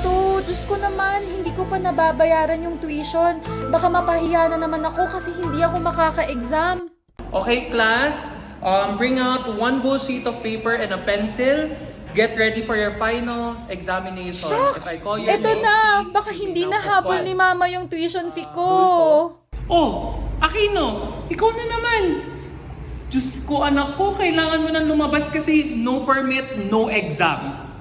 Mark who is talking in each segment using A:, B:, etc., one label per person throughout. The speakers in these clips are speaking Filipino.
A: to. Diyos ko naman, hindi ko pa nababayaran yung tuition. Baka mapahiya na naman ako kasi hindi ako makaka-exam.
B: Okay, class, um, bring out one whole sheet of paper and a pencil. Get ready for your final examination. If I
A: Shucks!
B: call your
A: Eto
B: name,
A: na!
B: please
A: Baka hindi na habol ni Mama yung tuition fee ko.
B: Oh, Aquino, ikaw na naman. Diyos ko, anak ko, kailangan mo nang lumabas kasi no permit, no exam.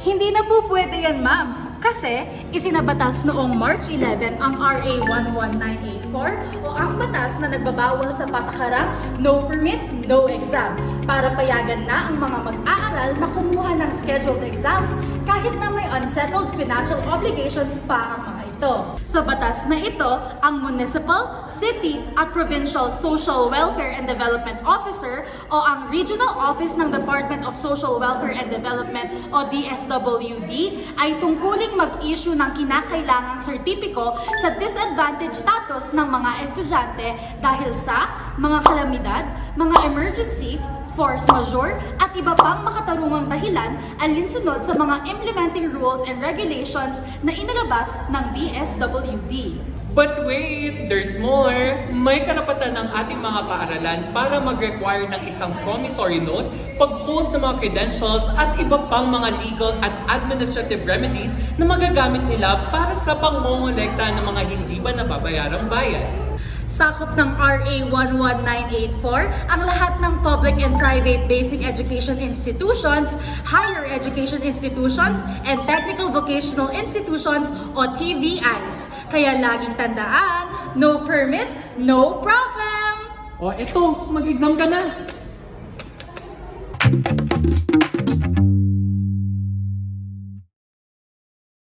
A: Hindi na po pwede yan, ma'am. Kasi isinabatas noong March 11 ang RA 11984 o ang batas na nagbabawal sa patakarang no permit, no exam para payagan na ang mga mag-aaral na kumuha ng scheduled exams kahit na may unsettled financial obligations pa ang mga ito. Sa batas na ito, ang municipal, city at provincial social welfare and development officer o ang regional office ng Department of Social Welfare and Development o DSWD ay tungkuling mag-issue ng kinakailangang sertipiko sa disadvantaged status ng mga estudyante dahil sa mga kalamidad, mga emergency, force majeure at iba pang makatarungang dahilan alinsunod sa mga implementing rules and regulations na inilabas ng DSWD.
B: But wait, there's more. May karapatan ng ating mga paaralan para mag-require ng isang promissory note, pag-hold ng mga credentials at iba pang mga legal at administrative remedies na magagamit nila para sa pangongolekta ng mga hindi pa nababayarang bayad.
A: Sakop ng RA 11984 ang lahat ng public and private basic education institutions, higher education institutions, and technical vocational institutions o TVIs. Kaya laging tandaan, no permit, no problem!
B: O eto, mag-exam ka na.